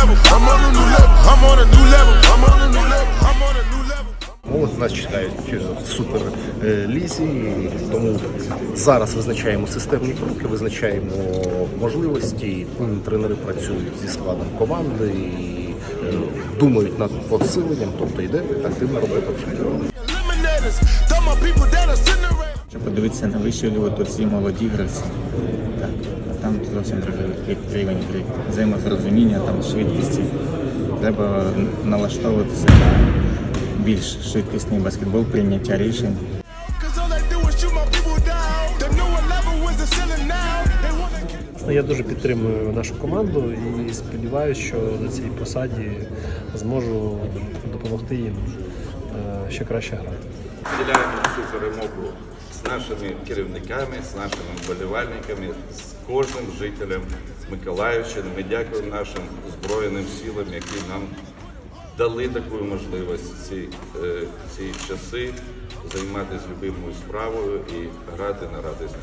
level. I'm on a new level. I'm on a new level. I'm on a new level. I'm on a new level. Молодь нас чекають супер е, лізі, тому зараз визначаємо системні кроки, визначаємо можливості. Тренери працюють зі складом команди і е, думають над посиленням, тобто йде активна робота. Якщо подивитися на вищу лігу, то всі молоді гравці. Так, а там зовсім рівень гри. Взаємозрозуміння, там швидкісті. Треба налаштовуватися на більш швидкісний баскетбол, прийняття рішень. Власне, Я дуже підтримую нашу команду і сподіваюся, що на цій посаді зможу допомогти їм е, ще краще грати. Вділяємо цю перемогу з нашими керівниками, з нашими вболівальниками, з кожним жителем Миколаївщини. Ми дякуємо нашим Збройним силам, які нам дали таку можливість ці, е, ці часи займатися любимою справою і грати на радість.